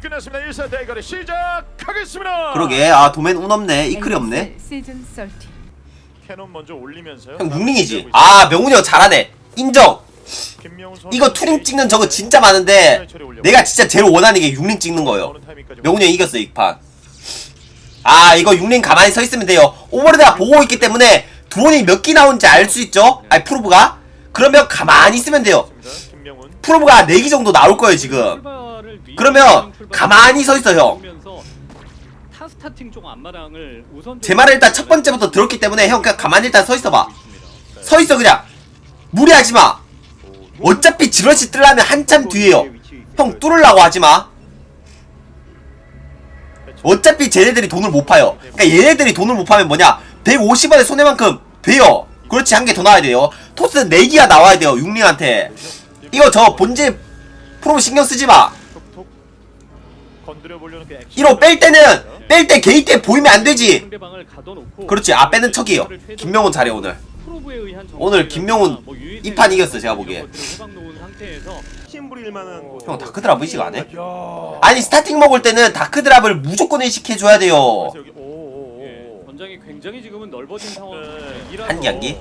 준비 끝났습니다. 1사 대결이 시작하겠습니다. 그러게. 아 도맨 운 없네. 이클이 없네. 시즌 30. 캐논 먼저 올리면서요. 형 6링이지. 아 명훈이 형 잘하네. 인정. 김명훈 선수 이거 투링 찍는 저거 진짜 많은데 내가 진짜 제일 원하는 게 6링 찍는 거예요. 명훈이 형 이겼어 이판. 아 이거 6링 가만히 서 있으면 돼요. 오버레드가 보고 있기 때문에 드론이 몇 기 나오는지 알 수 있죠? 아니 프로브가? 그러면 가만히 있으면 돼요. 김명훈. 프로브가 4기 정도 나올 거예요 지금 그러면 가만히 서 있어, 형. 제 말을 일단 첫 번째부터 들었기 때문에 형 그냥 가만히 일단 서 있어봐. 서 있어 그냥. 무리하지 마. 어차피 지러시 뜰라면 한참 뒤에요. 형 뚫으려고 하지 마. 어차피 쟤네들이 돈을 못 파요. 그러니까 얘네들이 돈을 못 파면 뭐냐? 150원의 손해만큼 돼요. 그렇지 한 개 더 나와야 돼요. 토스 4기가 나와야 돼요 육링한테. 이거 저 본질 프로 신경 쓰지 마 건드려 보려는 그 액션. 이거 뺄 때는 뺄 때 게이트에 보이면 안 되지 상대방을 가둬놓고 그렇지 아 빼는 척이에요 김명훈 잘해 오늘 프로브에 의한 오늘 김명훈 뭐 이판 이겼어, 제가 보기에. 이런 것들을 해방 놓은 상태에서 신부릴 만한 곳. 형 다크드랍 의식 안 해? 야. 아니 스타팅 먹을 때는 다크드랍을 무조건 의식해줘야 돼요 그래서 여기 오 오오. 예, 전장이 굉장히 지금은 넓어진 상황이라서 네. 한 경기?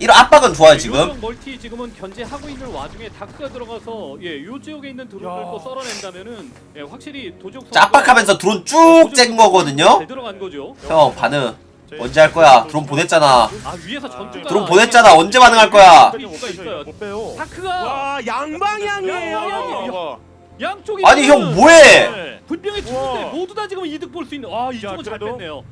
이런 압박은 좋아요 지금 요쪽 멀티 지금은 견제하고 있는 와중에 다크가 들어가서 예, 요 지역에 있는 드론들 야. 또 썰어낸다면은 예, 확실히 도적 자, 압박하면서 드론 쭉짠 거거든요 잘 들어간 거죠. 형 반응 언제 할 거야 드론 보냈잖아 아 위에서 전투가 드론 보냈잖아 언제 반응할 거야 이 수가 있어요. 못 빼요. 다크가 와 양방향이에요. 와. 양쪽이 아니 형 뭐해 네. 분명히 우와. 죽는데 모두 다 지금 이득 볼 수 있는 아 이쪽은 잘 그래도- 뺐네요.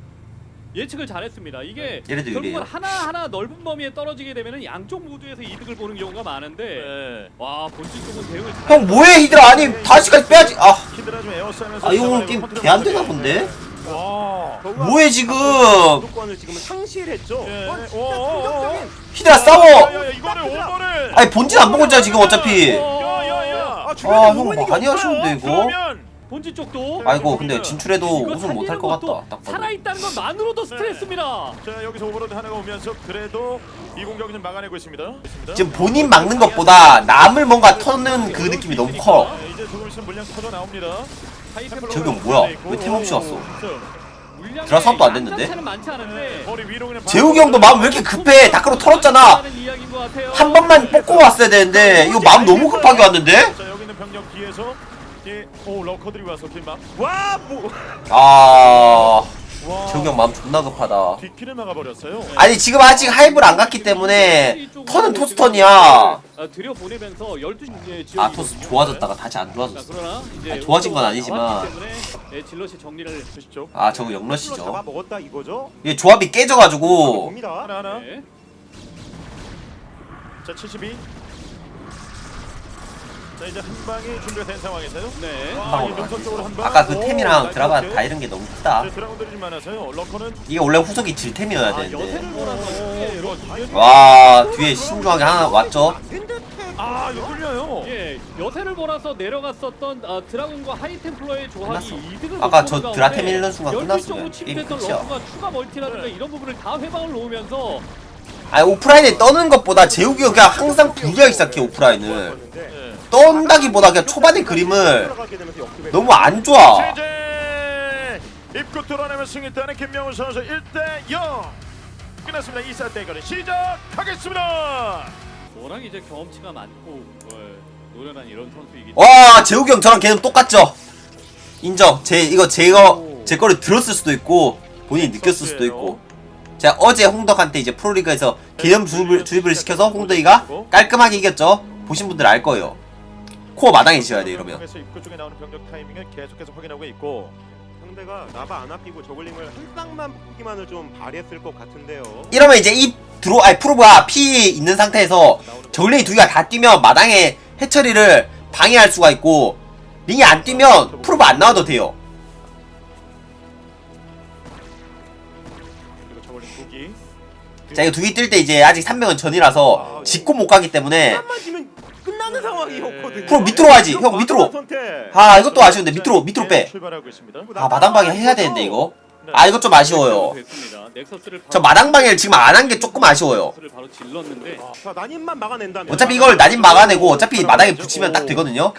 예측을 잘했습니다. 이게 얘네들 결국은 이래요. 하나 하나 넓은 범위에 떨어지게 되면은 양쪽 모두에서 이득을 보는 경우가 많은데 네. 와 본진 쪽은 대응을 잘 형 뭐해 히드라 아니 다시까지 빼야지 아 히드라 좀 에어싸면서 아, 이거 게임 개안 되나 본데? 와. 뭐해 지금 주도권을 지금 상실했죠. 예. 와, 오, 진짜 오, 오, 충격적인. 히드라 싸워 야야야 이거를 오버를. 아니 본진 안 보고 있잖아 지금 어차피 야야야. 아, 아형 오인이 많이. 하시는데 이거 그러면 본진 쪽도 아이고 근데 진출해도 이거 우승 못할 것 것도 같다 딱 봐도 살아있다는 것만으로도 스트레스입니다. 자 여기서 오버로드 하나가 오면서 그래도 이 공격을 좀 막아내고 있습니다. 있습니다. 지금 본인 막는 것보다 남을 뭔가 터는 그 느낌이 너무 커 네, 이제 조금 있으면 물량 터져 나옵니다. 저기 뭐야? 왜 템 없이 왔어? 드라 사업도 안 됐는데? 차는 많지 않은데 머리 위로 그냥 재욱이 형도 마음 왜 이렇게 급해 다크로 털었잖아 한 번만 뽑고 왔어야 되는데 이거 마음 너무 급하게 왔는데? 자 여기 있는 병력 뒤에서 이오 러커들이 와서 길막 와 뭐. 아 와. 형 마음 존나 급하다 뒷길을 막아버렸어요. 아니 지금 아직 하이브를 안 갔기 때문에 턴은 토스 턴이야 들여 보내면서 12시 이제 아 토스 좋아졌다가 다시 안 자, 좋아졌어 그러나 이제 아니, 좋아진 건 아니지만. 때문에 예, 질럿이 정리를 보시죠. 아 저거 영러시죠 먹었다 이거죠. 이게 조합이 깨져가지고 봅니다. 하나 하나. 네. 자 72. 자 이제 한 방이 준비가 된 상황에서요. 네. 와, 이 능선 쪽으로 한 방. 아까 그 오, 템이랑 드라마. 다 이런 게 너무 크다 네, 드라군들이 좀 많아서요. 러커는 이게 원래 후속이 질 템이어야 아, 되는데 여세를 몰아서 와 뒤에 신중하게 하나 왔죠 아 이거 뚫려요. 예, 여세를 몰아서 내려갔었던 아, 드라군과 하이템플러의 조합이 끝났어. 이득을 아까 못저 드라템 잃는 순간 12 끝났으면 쪽으로 게임 끝이야. 러커가 추가 멀티라든가 네. 이런 부분을 다 회방을 놓으면서 아니 오프라인에 떠는 것보다 재욱이 형 그냥 항상 불리하게 시작해 오프라인을 네. 떤다기보다 그냥 초반의 그림을 너무 안 좋아. 입구 뚫어내면 승리 따는 김명훈 선수 1대 0 끝났습니다. 2사 대결을 시작하겠습니다. 워낙 이제 경험치가 많고 어, 노련한 이런 선수이기 때문에 와 재욱이 형 저랑 걔는 똑같죠? 인정. 제 이거 제가 제 거를 들었을 수도 있고 본인이 느꼈을 수도 있고. 제가 어제 홍덕한테 이제 프로리그에서 개념 주입을, 주입을 시켜서 홍덕이가 깔끔하게 이겼죠? 보신 분들 알 거예요 코어 마당에 지어야 돼 이러면. 그래서 입구 쪽에 나오는 병력 타이밍을 계속해서 확인하고 있고 상대가 나바 안 아끼고 저글링을 한 쌍만 뽑기만을 좀 발휘했을 것 같은데요. 이러면 이제 이 드로 아니 프로브가 피 있는 상태에서 저글링이 두 개가 다 뛰면 마당에 해처리를 방해할 수가 있고 링이 안 뛰면 프로브 안 나와도 돼요. 그리고 저걸린 두기. 자 이거 두 개 뛸 때 이제 아직 3명은 전이라서 짚고 못 가기 때문에 끝나는 상황이었거든요. 프로 밑으로 가야지. 형, 밑으로. 아 이것도 아쉬운데 밑으로 밑으로 빼. 아 마당방해 해야 되는데 이거. 아 이것 좀 아쉬워요. 저 마당방해를 지금 안 한 게 조금 아쉬워요. 막아낸다면. 어차피 이걸 난임 막아내고 어차피 마당에 붙이면 딱 되거든요.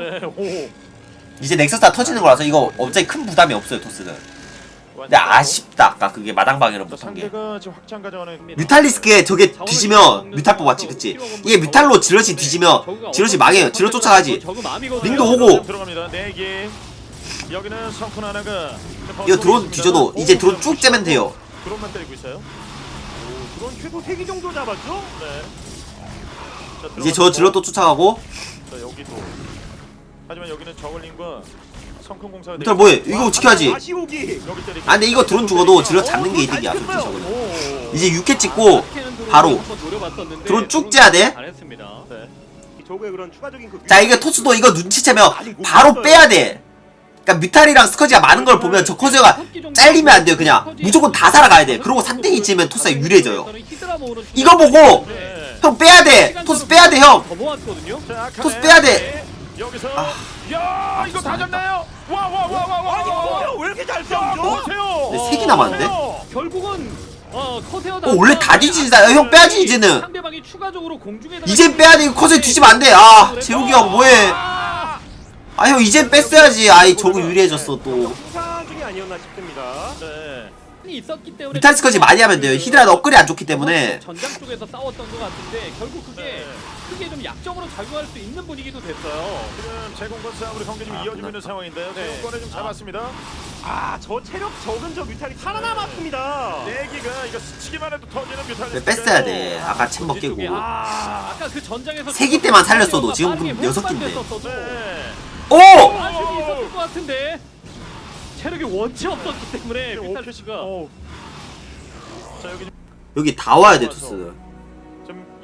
네, 오. 이제 넥서스 다 터지는 거라서 이거 어차피 큰 부담이 없어요 토스는 근데 아쉽다. 아까 그게 마당 방해를 못한 게. 상대가 지금 확장 가져가는 뮤탈리스크에 저게 뒤지면 뮤탈 뽑았지 그치? 이게 뮤탈로 지럿이 뒤지면 지럿이 망해요. 지럿 쫓아가지. 링도 오고 들어갑니다. 네 개. 여기는 성큰 하나가 이거 드론 뒤져도 이제 드론 쭉 째면 돼요. 드론만 때리고 있어요. 드론 최소 3기 정도 잡았죠? 네. 자, 이제 저또 쫓아가고. 자, 여기도. 하지만 여기는 저글링과 성큰 공사가 뮤탈 뭐해 이거 지켜야지 다시 오기. 때리고. 아 근데 이거 드론 죽어도 지럿 잡는 게 이득이야 솔직히 저거는 이제 6회 찍고 바로 드론 쭉 째야 돼. 네. 저거에 그런 추가적인 그 자 이게 토스도 이거 눈치채면 바로 빼야 돼 그러니까 뮤탈이랑 스커지가 많은 걸 보면 저 커세어가 잘리면 안 돼요 그냥 무조건 다 살아가야 돼 그러고 3대2 치면 토스가 유리해져요 이거 보고 네. 형 빼야 돼 토스 빼야 돼 형 더 모았거든요. 자, 아카네. 토스 빼야 돼. 여기서 아. 야, 이거 다 잡나요? 와, 와, 와, 와, 와. 아니. 뭐야 왜 이렇게 잘 야, 싸우죠? 보세요. 네, 세개 남았는데? 보세요. 결국은 어, 커세어 어, 원래 다 뒤지다 형 빼야지 이제는 상대방이 추가적으로 공중에 이젠 빼야 돼 커세어 뒤지면 안 돼 아 재욱이 형 뭐해 아형 이젠 뺐어야지 아이 저거 유리해졌어 또 상상 중이 아니었나 싶습니다. 네. 있었기 때문에 뮤탈 스커지 많이 하면 돼요 히드라는 업글이 안 좋기 때문에 전장 쪽에서 싸웠던 것 같은데 결국 그게 네. 크게 좀 약점으로 작용할 수 있는 분위기도 됐어요. 지금 제공권 싸움으로 경기 좀 아, 이어지고 있는 끝났다. 상황인데요. 네. 제공권을 좀 잡았습니다. 아 저 체력 적은 저 뮤탈이 살아남았습니다. 내기가 이거 스치기만 해도 터지는 뮤탈. 네, 뺐어야 돼 아까 챔버 깨고 아, 아까 그 전장에서 세기 때만 살렸어도 지금 그럼 여섯 회복만 개인데. 됐었어도 네. 오! 아쉬움이 있었을 것 같은데 체력이 원치 없었기 때문에 뮤탈. 씨가 어. 자, 여기 여기 다 와야 돼 지금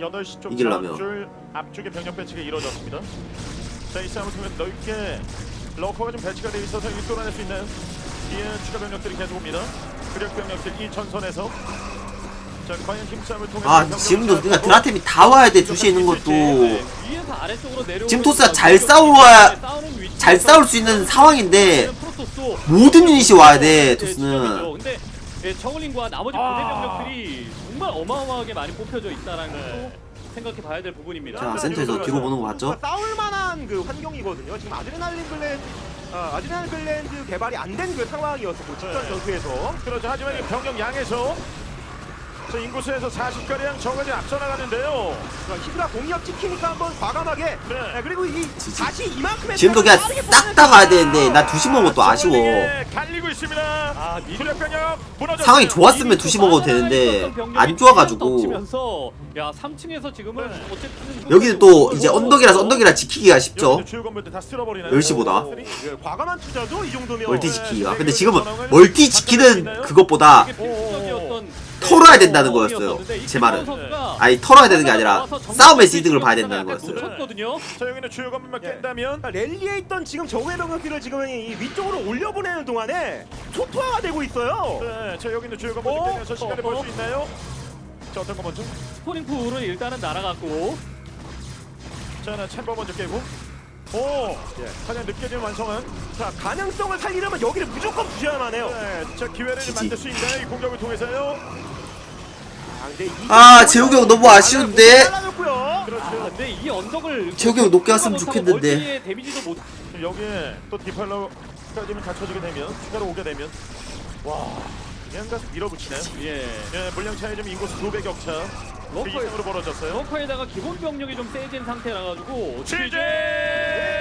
8시 쪽 이기려면. 줄 앞쪽에 병력 배치가 이루어졌습니다. 자, 이 싸움을 통해 넓게 러커가 좀 배치가 돼 있어서 이 뚫어낼 수 있는 뒤에 추가 병력들이 계속 옵니다. 그력 병력들 이 전선에서 자, 과연 힘싸움을 통해 아 지금도 그러니까 드라템이 다 와야 돼 2시에 있는 것도 위에서 아래쪽으로 내려 지금 토스가 잘 싸워야 잘 싸울 수 있는 상황인데 모든 유닛이 와야 돼 토스는 근데 예, 정글링과 나머지 아. 부대 병력들이 정말 어마어마하게 많이 뽑혀져 있다라는 네. 것도 생각해 봐야 될 부분입니다. 자 센터에서 뒤로 보는 거 봤죠? 싸울 만한 그 환경이거든요. 지금 아드레날린 글랜 아, 아드레날린 글랜드 개발이 안 된 그 상황이었었고 직전 네. 전투에서 그렇죠. 하지만 이 병력 양에서 저 인구수에서 40가량 적어지 앞서 나가는데요. 그러니까 히드라 공격 찍히니까 한번 과감하게 네. 네, 그리고 이. 다시 이만큼의 지금도 그냥 싹 다 가야 되는데 나 2시 먹은 것도 아쉬워 저글링에 갈리고 있습니다. 아, 미리 수력 병력 무너졌어요. 상황이 좋았으면 2시 먹어도 되는데 안 좋아가지고 야 3층에서 지금은 네. 어쨌든 여기는 또 이제 언덕이라서 언덕이라 지키기가 쉽죠 주유건물들 다 쓸어버리나요? 10시보다. 오. 예, 과감한 투자죠 이 정도면 멀티 지키기가 근데 지금은 멀티 지키는 그것보다 필수적이었던 털어야 된다는 거였어요 제 말은 아니 털어야 되는 게 아니라 싸움에서 이득을 봐야 된다는 거였어요 놓쳤거든요. 자 여기는 주유건물만 예. 깬다면 그러니까 랠리에 있던 지금 정우의 병력들을 지금 이 위쪽으로 올려보내는 동안에 초토화가 되고 있어요. 네, 자 여기는 주유건물 어? 깨면서 시간을 어? 볼수 있나요? 자 어떤 거 먼저? 스포닝 풀은 일단은 날아갔고 자 나 챔버 먼저 깨고 오! 예. 가장 느껴지는 완성은 자 가능성을 살리려면 여기를 무조건 부셔야만 해요. 네, 자 기회를 지지. 만들 수 있나요? 이 공격을 통해서요? 아, 재욱이 형 너무 아쉬운데? 잘라줬고요. 근데 이 언덕을 재욱이 형 높게 못하고 좋겠는데. 데미지도 못 여기에 또 디팔러까지는 갖춰지게 되면 추가로 오게 되면 와 그냥 가서 밀어붙이네요. 예. 예, 물량 차이 좀 인구수 2배 격차 그 러커에- 이상으로 벌어졌어요. 러커에다가 기본 병력이 좀 세진 상태라 가지고 취재